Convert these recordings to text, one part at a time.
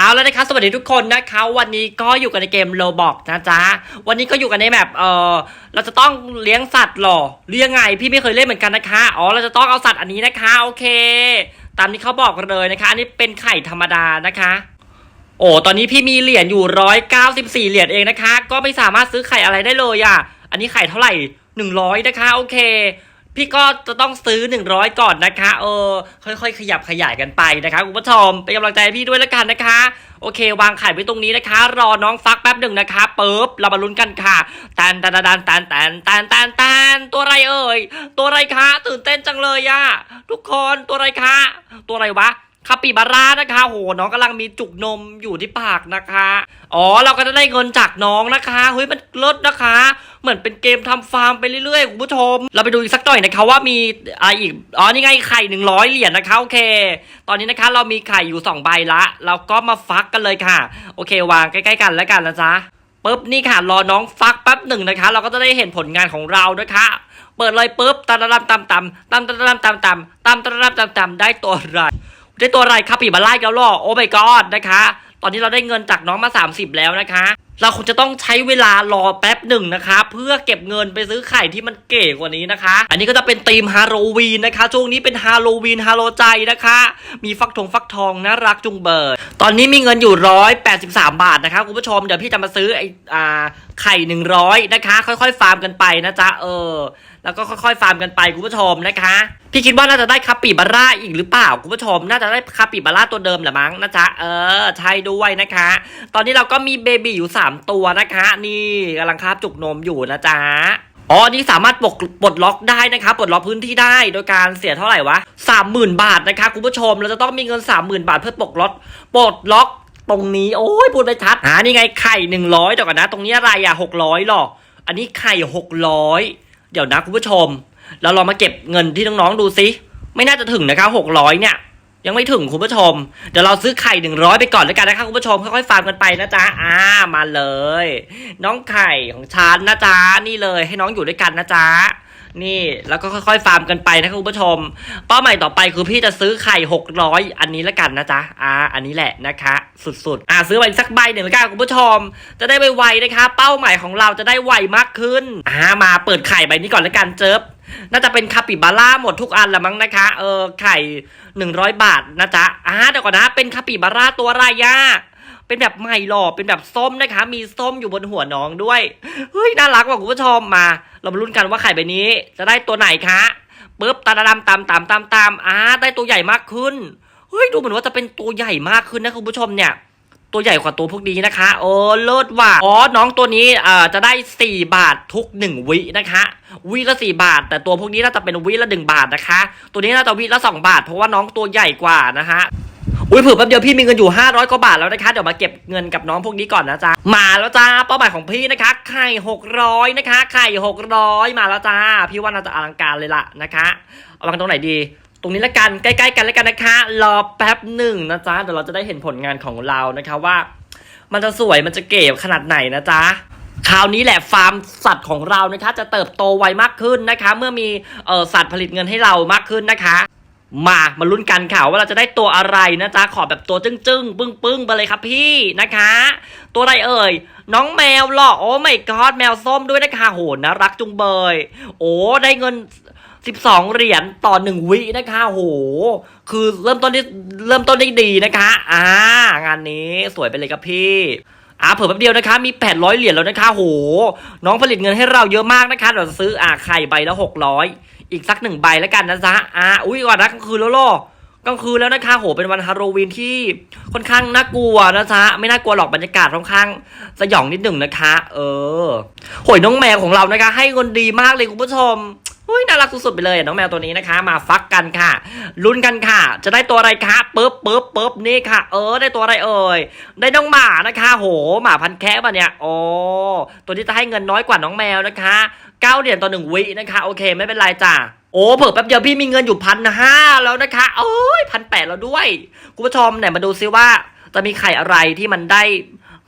เอาแล้วนะคะสวัสดีทุกคนนะคะวันนี้ก็อยู่กันในเกมโลบอกนะจ๊ะวันนี้ก็อยู่กันในแบบเออเราจะต้องเลี้ยงสัตว์หรอเลี้ยงไงพี่ไม่เคยเล่นเหมือนกันนะคะอ๋อเราจะต้องเอาสัตว์อันนี้นะคะโอเค ตามที่เขาบอกเลยนะคะ อันนี้เป็นไข่ธรรมดานะคะ โอ้ตอนนี้พี่มีเหรียญอยู่ร้อยเก้าสิบสี่เหรียญเองนะคะ ก็ไม่สามารถซื้อไข่อะไรได้เลยอะ อันนี้ไข่เท่าไหร่หนึ่งร้อยนะคะ โอเค พี่ก็จะต้องซื้อ 100 ก่อนนะคะ เออ ค่อยๆ ขยับขยายกันไปนะคะคุณผู้ชมเป็นกำลังใจพี่ด้วยแล้วกันนะคะ โอเค วางไข่ไว้ตรงนี้นะคะ รอน้องฟักแป๊บหนึ่งนะคะปึ๊บเรามาลุ้นกันค่ะแตนแตนแตนแตนแตนแตนแตนแตนตัวอะไรเอ่ย ตัวอะไรคะ ตื่นเต้นจังเลยอะทุกคนตัวอะไรคะ ตัวอะไรวะ คาปิบาร่านะคะโหน้องกำลังมีจุกนมอยู่ที่ปากนะคะ อ๋อเราก็จะได้เงินจากน้องนะคะเฮ้ยมันเลิศนะคะ เหมือนเป็นเกมทำฟาร์มไปเรื่อยๆคุณผู้ชม เราไปดูอีกสักหน่อยนะคะว่ามีอะไรอีกอ๋อนี่ไงไข่หนึ่งร้อยเหรียญนะคะโอเค ตอนนี้นะคะเรามีไข่อยู่สองใบละเราก็มาฟักกันเลยค่ะ โอเควางใกล้ๆกันแล้วกันนะจ๊ะปุ๊บนี่ค่ะรอน้องฟักแป๊บหนึ่งนะคะ เราก็จะได้เห็นผลงานของเรานะคะเปิดเลยปุ๊บตามตามตามตามตามตามตามตามตามตามตามตามตามได้ตัวอะไร ได้ตัวอะไรครับปีบาไล่แล้วหรอโอ้ my god นะคะ ตอนนี้เราได้เงินจากน้องมา 30 แล้วนะคะ เราคงจะต้องใช้เวลารอแป๊บหนึ่งนะคะ เพื่อเก็บเงินไปซื้อไข่ที่มันเก๋กว่านี้นะคะ อันนี้ก็จะเป็นธีมฮาโลวีนนะคะ ช่วงนี้เป็นฮาโลวีนฮาโลใจนะคะ มีฟักทองฟักทองน่ารักจุงเบิร์ดตอนนี้มีเงินอยู่ร้อยแปดสิบสามบาทนะคะคุณผู้ชมเดี๋ยวพี่จะมาซื้อไอ้ไข่หนึ่งร้อยนะคะ ค่อยๆ ฟาร์มกันไปนะจ๊ะเออ แล้วก็ค่อยๆฟาร์มกันไปคุณผู้ชมนะคะ พี่คิดว่าน่าจะได้คาปิบาร่าอีกหรือเปล่าคุณผู้ชม น่าจะได้คาปิบาร่าตัวเดิมแหละมั้งนะจ๊ะเออใช่ด้วยนะคะ ตอนนี้เราก็มีเบบีอยู่ 3 ตัวนะคะ นี่กำลังคาบจุกนมอยู่นะจ๊ะอ๋อนี่สามารถปลดปลดล็อกได้นะคะปลดล็อกพื้นที่ได้โดยการเสียเท่าไหร่วะสามหมื่นบาทนะคะคุณผู้ชมเราจะต้องมีเงินสามหมื่นบาทเพื่อปลดล็อกปลดล็อกตรงนี้โอ้ยพูดไม่ชัดหานี่ไงไข่หนึ่งร้อยเดี๋ยวก่อนนะ ตรงนี้อะไรอะหกร้อยหรออันนี้ไข่หกร้อย เดี๋ยวนะคุณผู้ชม เราลองมาเก็บเงินที่น้องๆดูซิ ไม่น่าจะถึงนะคะหกร้อยเนี่ย ยังไม่ถึงคุณผู้ชม เดี๋ยวเราซื้อไข่หนึ่งร้อยไปก่อนแล้วกันนะคะคุณผู้ชมค่อยๆฟาร์มกันไปนะจ๊ะอ่ามาเลย น้องไข่ของฉันนะจ๊ะนี่เลยให้น้องอยู่ด้วยกันนะจ๊ะ นี่แล้วก็ค่อยๆฟาร์มกันไปนะคะคุณผู้ชม เป้าหมายต่อไปคือพี่จะซื้อไข่หกร้อยอันนี้แล้วกันนะจ๊ะอ่าอันนี้แหละนะคะ สุดๆ อ่าซื้อไปสักใบหนึ่งล้วกันคุณผู้ชม จะได้ไวๆนะคะ เป้าหมายของเราจะได้ไวมากขึ้นอ่ามาเปิดไข่ใบนี้ก่อนแล้วกันเจิบน่าจะเป็นคาปิบาร่าหมดทุกอันละมั้งนะคะ เออไข่หนึ่งร้อยบาทนะจ๊ะอ่าเดี๋ยวก่อนนะเป็นคาปิบาร่าตัวอะไรยา เป็นแบบใหม่หล่อเป็นแบบส้มนะคะ มีส้มอยู่บนหัวน้องด้วยเฮ้ยน่ารักว่ะคุณผู้ชมมา เรามาลุ้นกันว่าไข่ใบนี้ จะได้ตัวไหนคะปึ๊บตาดำตามตามตามตามอ่าได้ตัวใหญ่มากขึ้นเฮ้ยดูเหมือนว่าจะเป็นตัวใหญ่มากขึ้นนะคุณผู้ชมเนี่ยตัวใหญ่กว่าตัวพวกนี้นะคะ โอ้เลิศว่ะอ๋อ น้องตัวนี้เอ่อจะได้ 4 บาททุก 1 วินะคะ วิละ 4 บาท แต่ตัวพวกนี้น่าจะเป็นวิละ 1 บาทนะคะ ตัวนี้น่าจะวิละ 2 บาท เพราะว่าน้องตัวใหญ่กว่านะคะ อุ้ยเผื่อแป๊บเดียวพี่มีเงินอยู่ 500กว่าบาทแล้วนะคะ เดี๋ยวมาเก็บเงินกับน้องพวกนี้ก่อนนะจ๊ะ มาแล้วจ้าเป้าหมายของพี่นะคะ ไข่600นะคะ ไข่600 มาแล้วจ้า พี่ว่าน่าจะอลังการเลยล่ะนะคะเอาวางตรงไหนดี ตรงนี้ละกันใกล้ๆกันแล้วกันนะคะ รอแป๊บหนึ่งนะจ๊ะเดี๋ยวเราจะได้เห็นผลงานของเรานะคะว่า มันจะสวยมันจะเก๋ขนาดไหนนะจ๊ะคราวนี้แหละฟาร์มสัตว์ของเรานะคะ จะเติบโตไวมากขึ้นนะคะ เมื่อมีเออสัตว์ผลิตเงินให้เรามากขึ้นนะคะ มามาลุ้นกันค่ะว่าเราจะได้ตัวอะไรนะจ๊ะขอแบบตัวจึ้งจึ้งปึ้งปึ้งไปเลยครับพี่นะคะ ตัวอะไรเอ่ยน้องแมวหรอโอ้ไม่กอดแมวส้มด้วยนะคะโหนะรักจุงเบย โอ้ได้เงิน 12 เหรียญต่อหนึ่งวินะคะโห คือเริ่มต้นที่เริ่มต้นได้ดีนะคะ อ่างานนี้สวยไปเลยครับพี่อ่าเผื่อแป๊บเดียวนะคะ มี800เหรียญแล้วนะคะโห น้องผลิตเงินให้เราเยอะมากนะคะเดี๋ยวจะซื้ออ่าไข่ใบละ600 อีกสักหนึ่งใบแล้วกันนะจ๊ะอ่าอุ้ยก่อนนะกลางคืนแล้วโลกลางคืนแล้วนะคะโหเป็นวันฮาโลวีนที่ค่อนข้างน่ากลัวนะจ๊ะไม่น่ากลัวหรอกบรรยากาศค่อนข้างสยองนิดหนึ่งนะคะ เออโหยน้องแมวของเรานะคะ ให้เงินดีมากเลยคุณผู้ชม อุ้ยน่ารักสุดๆไปเลยน้องแมวตัวนี้นะคะ มาฟักกันค่ะ ลุ้นกันค่ะ จะได้ตัวอะไรคะปึ๊บปึ๊บปึ๊บนี่ค่ะ เออ ได้ตัวอะไรเอ่ย ได้น้องหมานะคะ โห หมาพันแคะปะเนี่ยโอ้ตัวนี้จะให้เงินน้อยกว่าน้องแมวนะคะเก้าเหรียญต่อหนึ่งวินะคะ โอเค ไม่เป็นไรจ้ะโอ้เผิ่แป๊บเดียวพี่มีเงินอยู่พันห้าแล้วนะคะโอ้ยพันแปดแล้วด้วยคุณผู้ชมไหนมาดูซิว่า จะมีไข่อะไรที่มันได้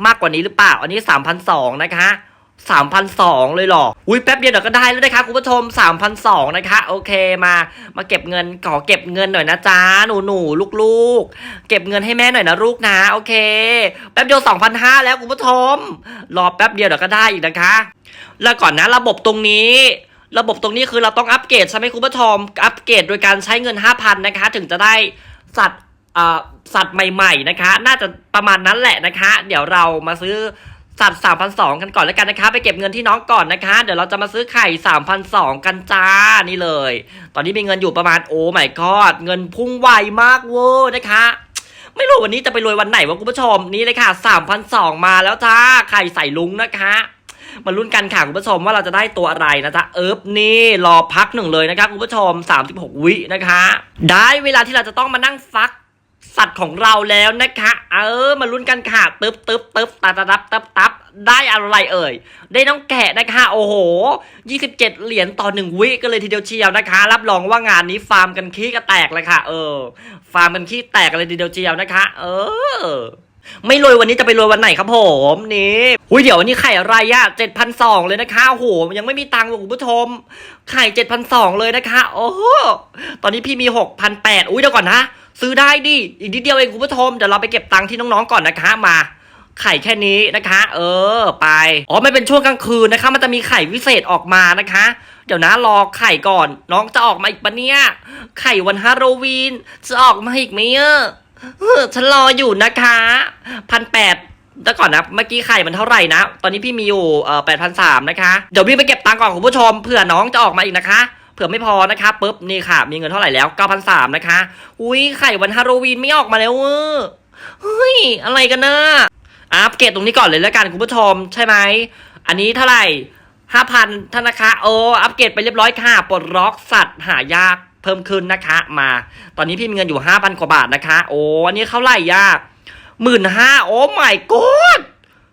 มากกว่านี้หรือเปล่า อันนี้สามพันสองนะคะ สามพันสองเลยหรอ อุ้ยแป๊บเดียวเดี๋ยวก็ได้แล้วนะคะคุณผู้ชมสามพันสองนะคะ โอเคมา มาเก็บเงินขอเก็บเงินหน่อยนะจ๊ะหนูหนูลูกๆ เก็บเงินให้แม่หน่อยนะลูกนะ โอเค แป๊บเดียวสองพันห้าแล้วคุณผู้ชม รอแป๊บเดียวเดี๋ยวก็ได้อีกนะคะ แล้วก่อนนะระบบตรงนี้ระบบตรงนี้คือเราต้องอัปเกรดใช่ไหมคุณผู้ชม อัปเกรดโดยการใช้เงิน 5,000 นะคะ ถึงจะได้สัตว์สัตว์ใหม่ ๆ นะคะ น่าจะประมาณนั้นแหละนะคะ เดี๋ยวเรามาซื้อ สัตว์3,200กันก่อนแล้วกันนะคะ ไปเก็บเงินที่น้องก่อนนะคะ เดี๋ยวเราจะมาซื้อไข่3,200กันจ้านี่เลย ตอนนี้มีเงินอยู่ประมาณโอ้ไม่กอดเงินพุ่งไวมากเวอร์นะคะ ไม่รู้วันนี้จะไปรวยวันไหนวะคุณผู้ชมนี่เลยค่ะ3,200มาแล้วจ้าไข่ใส่ลุงนะคะมาลุ้นกันค่ะคุณผู้ชมว่าเราจะได้ตัวอะไรนะจ๊ะเอิบนี่รอพักหนึ่งเลยนะคะคุณผู้ชม 36 วินะคะ ได้เวลาที่เราจะต้องมานั่งฟัก สัตว์ของเราแล้วนะคะ เออ มาลุ้นกันค่ะตึ๊บตึ๊บตึ๊บตาตาตับตับตับได้อะไรเอ่ย ได้น้องแกะนะคะ โอ้โห 27 เหรียญต่อหนึ่งวิก็เลยทีเดียวเชียวนะคะ รับรองว่างานนี้ฟาร์มกันขี้กระแตกเลยค่ะ เออ ฟาร์มกันขี้แตกเลยทีเดียวเชียวนะคะ เออไม่รวยวันนี้จะไปรวยวันไหนครับผมนี่อุ้ยเดี๋ยววันนี้ไข่อะไรอะเจ็ดพันสองเลยนะคะโอ้โหยังไม่มีตังค์คุณผู้ชมไข่เจ็ดพันสองเลยนะคะ โอ้โหตอนนี้พี่มีหกพันแปดอุ้ยเดี๋ยวก่อนนะ ซื้อได้ดิอีกนิดเดียวเองคุณผู้ชมเดี๋ยวเราไปเก็บตังค์ที่น้องๆก่อนนะคะมาไข่แค่นี้นะคะ เออไปอ๋อไม่เป็นช่วงกลางคืนนะคะ มันจะมีไข่วิเศษออกมานะคะ เดี๋ยวนะรอไข่ก่อน น้องจะออกมาอีกปะเนี่ยไข่วันฮาโลวีนจะออกมาอีกไหมเอออฉันรออยู่นะคะพันแปดแต่ก่อนนะเมื่อกี้ไข่มันเท่าไหร่นะ ตอนนี้พี่มีอยู่เอ่อแปดพันสามนะคะ เดี๋ยวพี่ไปเก็บตังค์ก่อนคุณผู้ชมเผื่อน้องจะออกมาอีกนะคะ เผื่อไม่พอนะคะปุ๊บนี่ค่ะ มีเงินเท่าไหร่แล้ว9,003นะคะ อุ้ยไข่วันฮาโลวีนไม่ออกมาแล้วเออเฮ้ย อะไรกันนะอัปเกรดตรงนี้ก่อนเลยแล้วกันคุณผู้ชมใช่ไหม อันนี้เท่าไหร่ห้าพันท่านนะคะโออัปเกรดไปเรียบร้อยค่ะปลดล็อกสัตว์หายากเพิ่มขึ้นนะคะมา ตอนนี้พี่มีเงินอยู่ห้าพันกว่าบาทนะคะ โอ้อันนี้เท่าไหร่ยากหมื่นห้าโอ้ไม่กด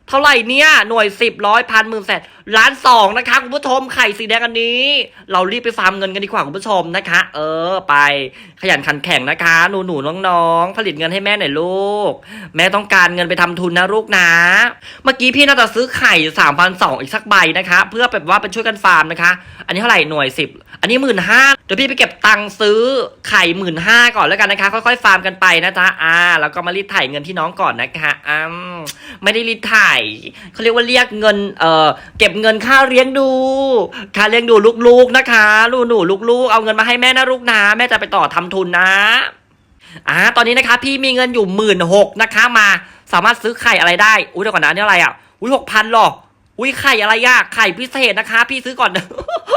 เท่าไหร่เนี่ย หน่วยสิบร้อยพันหมื่นแสนล้านสองนะคะ คุณผู้ชมไข่สีแดงอันนี้ เรารีบไปฟาร์มเงินกันดีกว่าคุณผู้ชมนะคะ เออไปขยันขันแข่งนะคะ หนูหนูน้องๆ ผลิตเงินให้แม่หน่อยลูก แม่ต้องการเงินไปทำทุนนะลูกนะ เมื่อกี้พี่น่าจะซื้อไข่สามพันสองอีกสักใบนะคะ เพื่อแบบว่าเป็นช่วยกันฟาร์มนะคะ อันนี้เท่าไหร่หน่วยสิบอันนี้หมื่นห้าเดี๋ยวพี่ไปเก็บตังค์ซื้อไข่หมื่นห้าก่อนแล้วกันนะคะ ค่อยๆฟาร์มกันไปนะจ๊ะอ่าแล้วก็มารีดถ่ายเงินที่น้องก่อนนะคะอืมไม่ได้รีดถ่ายเขาเรียกว่าเรียกเงินเอ่อเก็บเงินค่าเลี้ยงดู ค่าเลี้ยงดูลูกๆนะคะลูกหนูลูกๆเอาเงินมาให้แม่นะลูกนะแม่จะไปต่อทำทุนนะอ่าตอนนี้นะคะ พี่มีเงินอยู่หมื่นหกนะคะมา สามารถซื้อไข่อะไรได้อุ้ยเดี๋ยวก่อนนะนี่อะไรอะอุ้ยหกพันหรออุ้ยไข่อะไรยากไข่พิเศษนะคะ พี่ซื้อก่อน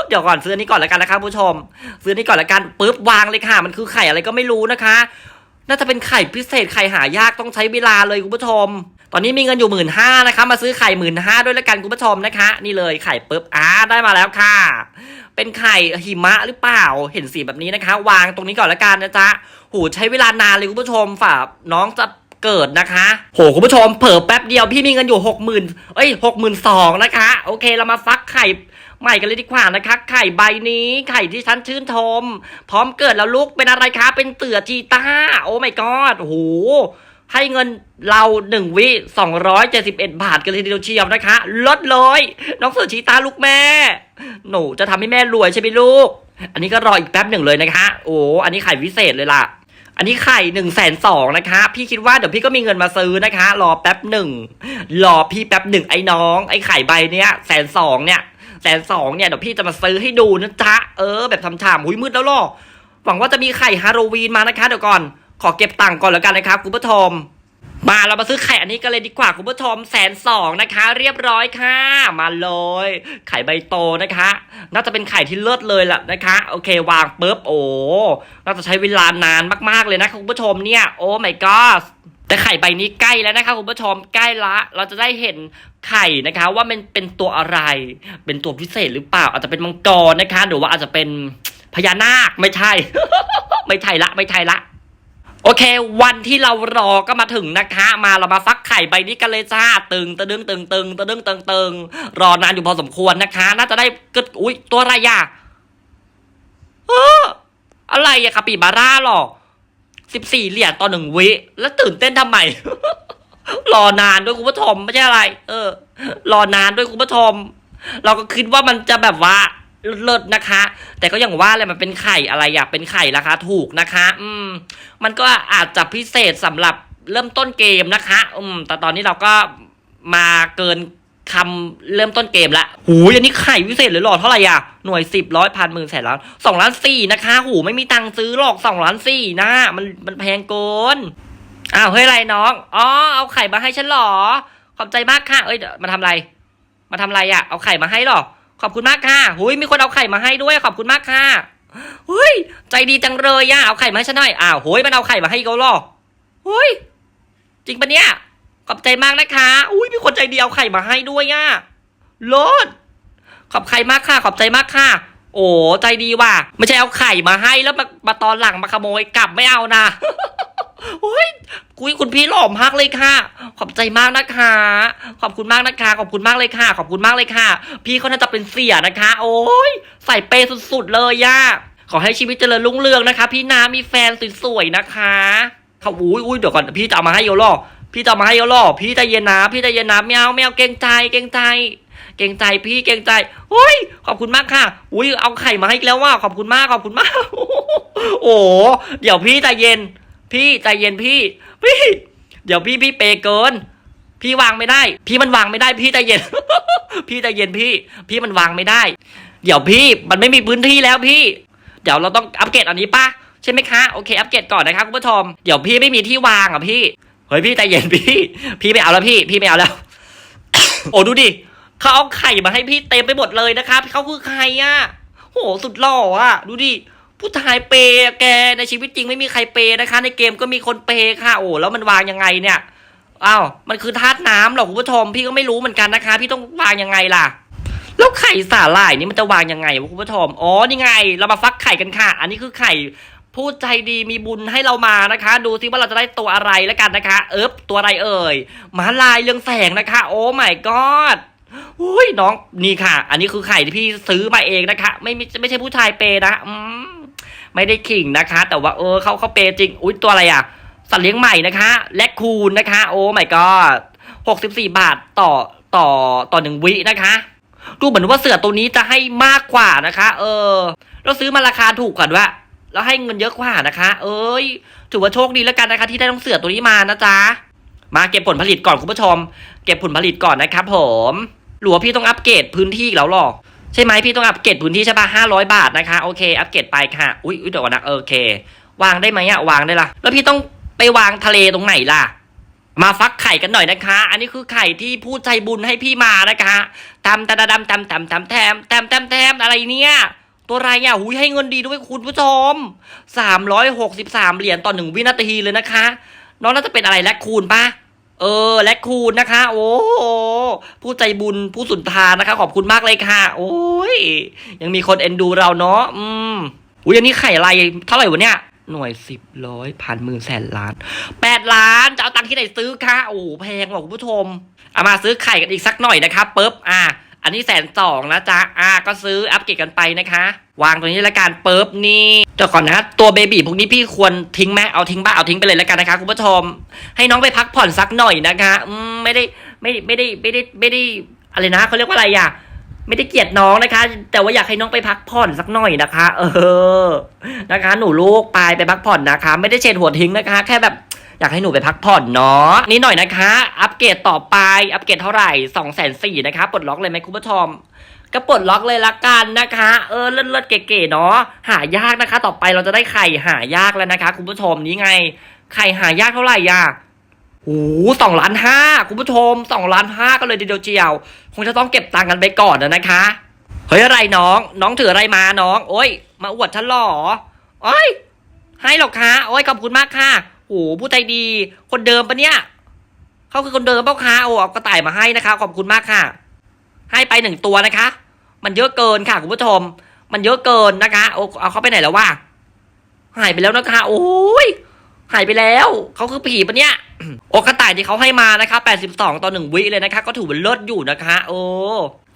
เดี๋ยวก่อนซื้อนี้ก่อนแล้วกันนะคะผู้ชม ซื้อนนี้ก่อนแล้วกันปุ๊บวางเลยค่ะ มันคือไข่อะไรก็ไม่รู้นะคะ น่าจะเป็นไข่พิเศษไข่หายากต้องใช้เวลาเลยคุณผู้ชม ตอนนี้มีเงินอยู่หมื่นห้านะคะมาซื้อไข่หมื่นห้าด้วยแล้วกันคุณผู้ชมนะคะ นี่เลยไข่ปุ๊บอ่าได้มาแล้วค่ะ เป็นไข่หิมะหรือเปล่าเห็นสีแบบนี้นะคะ วางตรงนี้ก่อนแล้วกันนะจ๊ะโหใช้เวลานานเลยคุณผู้ชมฝาน้องจะ เกิดนะคะ โหคุณผู้ชมเผลอแป๊บเดียวพี่มีเงินอยู่หกหมื่นเอ้ยหกหมื่นสองนะคะ โอเคเรามาฟักไข่ใหม่กันเลยดีกว่านะคะ ไข่ใบนี้ไข่ที่ฉันชื่นชมพร้อมเกิดแล้วลูกเป็นอะไรคะเป็นเตือจีต้า โอ้ my god โอ้โหให้เงินเราหนึ่งวิสองร้อยเจ็ดสิบเอ็ดบาทกันเลยทีเดียวเชียวนะคะ ลดเลยน้องเสือชีตาลูกแม่ หนูจะทำให้แม่รวยใช่ไหมลูก อันนี้ก็รออีกแป๊บหนึ่งเลยนะคะ โอ้อันนี้ไข่พิเศษเลยล่ะ อันนี้ไข่หนึ่งแสนสองนะคะ พี่คิดว่าเดี๋ยวพี่ก็มีเงินมาซื้อนะคะ รอแป๊บหนึ่งรอพี่แป๊บหนึ่งไอ้น้อง ไอ้ไข่ใบเนี้ยแสนสองเนี่ยแสนสองเนี่ยเดี๋ยวพี่จะมาซื้อให้ดูนะจ๊ะเออแบบทำฉ่ำหุยมืดแล้วหรอหวังว่าจะมีไข่ฮาโลวีนมานะคะ เดี๋ยวก่อนขอเก็บตังค์ก่อนแล้วกันนะครับคุณผู้ชม มาเรามาซื้อไข่อันนี้กันเลยดีกว่าคุณผู้ชมแสนสองนะคะ เรียบร้อยค่ะ มาเลย ไข่ใบโตนะคะ น่าจะเป็นไข่ที่เลิศเลยล่ะนะคะ โอเค วางปุ๊บโอ้น่าจะใช้เวลานานมากๆเลยนะคุณผู้ชมเนี่ยโอ้ my god แต่ไข่ใบนี้ใกล้แล้วนะคะคุณผู้ชมใกล้ละ เราจะได้เห็นไข่นะคะ ว่ามันเป็นตัวอะไร เป็นตัวพิเศษหรือเปล่า อาจจะเป็นมังกรนะคะหรือว่าอาจจะเป็นพญานาคไม่ใช่ ไม่ใช่ละไม่ใช่ละ โอเค วันที่เรารอก็มาถึงนะคะ มาเรามาฟักไข่ใบนี้กันเลยจ้าตึงตะดึงตึงตึงตะดึงตึงตึงรอนานอยู่พอสมควรนะคะ น่าจะได้กึดอุ้ยตัวอะไรอะเอออะไรอะคาปิบาร่าหรอสิบสี่เหรียญต่อหนึ่งวิ แล้วตื่นเต้นทำไม รอนานด้วยคุณผู้ชมไม่ใช่อะไร เออ รอนานด้วยคุณผู้ชม เราก็คิดว่ามันจะแบบว่า เลิศนะคะ แต่ก็อย่างว่าแหละมันเป็นไข่อะไรอะเป็นไข่ราคาถูกนะคะ อืม มันก็อาจจะพิเศษสำหรับเริ่มต้นเกมนะคะ อืม แต่ตอนนี้เราก็มาเกินคำเริ่มต้นเกมละหูยอันนี้ไข่พิเศษเลยหรอเท่าไหร่อะ หน่วยสิบร้อยพันหมื่นแสนล้านสองล้านสี่นะคะ หูไม่มีตังค์ซื้อหรอกสองล้านสี่นะ มันมันแพงเกินอ้าวเฮ้ยอะไรน้อง อ๋อ เอาไข่มาให้ฉันหรอ ขอบใจมากค่ะ เอ้ยเดี๋ยวมาทำอะไร มาทำอะไรอะ เอาไข่มาให้หรอ ขอบคุณมากค่ะหุยมีคนเอาไข่มาให้ด้วย ขอบคุณมากค่ะหุยใจดีจังเลยอะเอาไข่มาให้ฉันหน่อยอ้าวหุยมันเอาไข่มาให้เขาหรอหุยจริงปะเนี่ย ขอบใจมากนะคะ อุ้ยมีคนใจดีเอาไข่มาให้ด้วยอะโลดขอบใครมากค่ะ ขอบใจมากค่ะ โอ้ใจดีว่ะไม่ใช่เอาไข่มาให้แล้วมามาตอนหลังมาขโมยกลับไม่เอานะ โอ้ยกุยคุณพี่หล่อมากเลยค่ะ ขอบใจมากนะคะ ขอบคุณมากนะคะ ขอบคุณมากเลยค่ะ ขอบคุณมากเลยค่ะ พี่เขาน่าจะเป็นเสียนะคะ โอ้ยใส่เปย์สุดๆเลยย่าขอให้ชีวิตเจริญรุ่งเรืองนะคะ พี่นามีแฟนสวยๆนะคะเขาอุ้ยอุ้ยเดี๋ยวก่อนพี่จะเอามาให้โยล่อพี่จะเอามาให้โยล่อพี่ใจเย็นนะพี่ใจเย็นนะไม่เอาไม่เกรงใจเกรงใจเกรงใจพี่เกรงใจโอ้ยขอบคุณมากค่ะ อุ้ยเอาไข่มาให้แล้วว่าขอบคุณมากขอบคุณมาก โอ้โหเดี๋ยวพี่ใจเย็น พี่ใจเย็นพี่ พี่ เดี๋ยวพี่พี่เปเกิน พี่วางไม่ได้ พี่มันวางไม่ได้ พี่ใจเย็น พี่ใจเย็นพี่ พี่มันวางไม่ได้ เดี๋ยวพี่มันไม่มีพื้นที่แล้วพี่ เดี๋ยวเราต้องอัปเกรดอันนี้ป่ะใช่ไหมคะโอเคอัปเกรดก่อนนะครับคุณผู้ชมเดี๋ยวพี่ไม่มีที่วางอะพี่เฮ้ยพี่ใจเย็นพี่ พี่ไม่เอาแล้วพี่ พี่ไม่เอาแล้ว โอ้ดูดิเขาเอาไข่มาให้พี่เต็มไปหมดเลยนะครับเขาคือใครอะโหสุดหล่ออะ ดูดิ ผู้ชายเปย์แกในชีวิตจริงไม่มีใครเปย์นะคะ ในเกมก็มีคนเปย์ค่ะ โอ้แล้วมันวางยังไงเนี่ยอ้าวมันคือธาตุน้ำหรอคุณผู้ชมพี่ก็ไม่รู้เหมือนกันนะคะ พี่ต้องวางยังไงล่ะแล้วไข่สาหร่ายนี่มันจะวางยังไงวะคุณผู้ชมอ๋อนี่ไง เรามาฟักไข่กันค่ะ อันนี้คือไข่ผู้ใจดีมีบุญให้เรามานะคะ ดูซิว่าเราจะได้ตัวอะไรแล้วกันนะคะ เอิบตัวอะไรเอ่ยหมาลายเรืองแสงนะคะ โอ้ my god อุ้ยน้องนี่ค่ะ อันนี้คือไข่ที่พี่ซื้อมาเองนะคะ ไม่ไม่ใช่ผู้ชายเปย์นะอืม ไม่ได้ขิงนะคะ แต่ว่าเออเขาเขาเปย์จริง อุ้ยตัวอะไรอะ สัตว์เลี้ยงใหม่นะคะ และคูณนะคะ โอ้ my god หกสิบสี่บาทต่อต่อต่อหนึ่งวินะคะ ดูเหมือนว่าเสือตัวนี้จะให้มากกว่านะคะ เออ เราซื้อมาราคาถูกก่อนว่าแล้วให้เงินเยอะกว่านะคะ เอ้ย ถือว่าโชคดีแล้วกันนะคะ ที่ได้ต้องเสือตัวนี้มานะจ๊ะ มาเก็บผลผลิตก่อนคุณผู้ชม เก็บผลผลิตก่อนนะครับผมหรือว่าพี่ต้องอัปเกรดพื้นที่แล้วหรอ ใช่ไหมพี่ต้องอัปเกรดพื้นที่ใช่ป่ะห้าร้อยบาทนะคะโอเคอัปเกรดไปค่ะอุ้ยอุ๊ยเดี๋ยวก่อนนะโอเค วางได้ไหมอะวางได้ละแล้วพี่ต้องไปวางทะเลตรงไหนล่ะ มาฟักไข่กันหน่อยนะคะ อันนี้คือไข่ที่ผู้ใจบุญให้พี่มานะคะตำตะดะดำตำตำตำแทมแตมแตมแทมอะไรเนี่ยตัวอะไรอะหุยให้เงินดีด้วยคุณผู้ชมสามร้อยหกสิบสามเหรียญต่อหนึ่งวินาทีเลยนะคะ น้องน่าจะเป็นอะไรแลกคูณปะ เออ และคูณนะคะ โอ้ผู้ใจบุญผู้สุนทานนะคะ ขอบคุณมากเลยค่ะ โอ้ยยังมีคนเอ็นดูเราเนาะอืมอุ้ยอันนี้ไข่อะไรเท่าไหร่วะเนี่ยหน่วยสิบร้อยพันหมื่นแสนล้านแปดล้าน จะเอาตังค์ที่ไหนซื้อคะโอ้โหแพงว่ะคุณผู้ชมเอามาซื้อไข่กันอีกสักหน่อยนะครับปุ๊บอะ อันนี้แสนสองนะจ๊ะอะก็ซื้ออัปเกรดกันไปนะคะ วางตรงนี้ละกันเปุ๊บนี่เดี๋ยวก่อนนะ ตัวเบบี้พวกนี้พี่ควรทิ้งไหมเอาทิ้งบ้าเอาทิ้งไปเลยละกันนะคะคุณผู้ชม ให้น้องไปพักผ่อนสักหน่อยนะคะอืมไม่ได้ไม่ไม่ได้ไม่ได้ไม่ได้อะไรนะเขาเรียกว่าอะไรอะไม่ได้เกลียดน้องนะคะ แต่ว่าอยากให้น้องไปพักผ่อนสักหน่อยนะคะ เออ นะคะ หนูลูกไปไปพักผ่อนนะคะ ไม่ได้เฉดหัวทิ้งนะคะ แค่แบบ อยากให้หนูไปพักผ่อนเนาะนี่หน่อยนะคะ อัปเกรดต่อไป อัปเกรดเท่าไหร่สองแสนสี่นะคะปลดล็อกเลยไหมคุณผู้ชมก็ปลดล็อกเลยละกันนะคะ เออเลิศเลิศเก๋ๆเนาะหายากนะคะ ต่อไปเราจะได้ไข่หายากแล้วนะคะ คุณผู้ชมนี่ไง ไข่หายากเท่าไหร่อะโอ้สองล้านห้าคุณผู้ชมสองล้านห้าก็เลยเดียวเจียว คงจะต้องเก็บตังค์กันไปก่อนนะคะเฮ้ยอะไรน้อง น้องถืออะไรมาน้อง โอ้ย มาอวดฉันหรอโอ้ยให้หรอกคะโอ้ยขอบคุณมากค่ะ โอ้ผู้ใจดี คนเดิมปะเนี่ยเขาคือคนเดิมเปล่าคะโอ้เอากระต่ายมาให้นะคะ ขอบคุณมากค่ะ ให้ไปหนึ่งตัวนะคะ มันเยอะเกินค่ะคุณผู้ชม มันเยอะเกินนะคะโอ้เอาเขาไปไหนแล้ววะหายไปแล้วนะคะ โอ้ยหายไปแล้ว เขาคือผีปะเนี่ย โอกระต่ายที่เขาให้มานะคะ 82 ต่อ1วิเลยนะคะ ก็ถือว่าเลิศอยู่นะคะ โอ้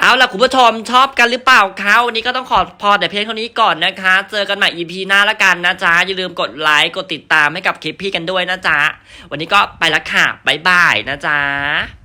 เอาล่ะคุณผู้ชมชอบกันหรือเปล่าคะวันนี้ก็ต้องขอพอแต่เพียงเท่านี้ก่อนนะคะ เจอกันใหม่ EP หน้าละกันนะจ๊ะ อย่าลืมกดไลค์กดติดตามให้กับคลิปพี่กันด้วยนะจ๊ะ วันนี้ก็ไปละค่ะ บ๊ายบายนะจ๊ะ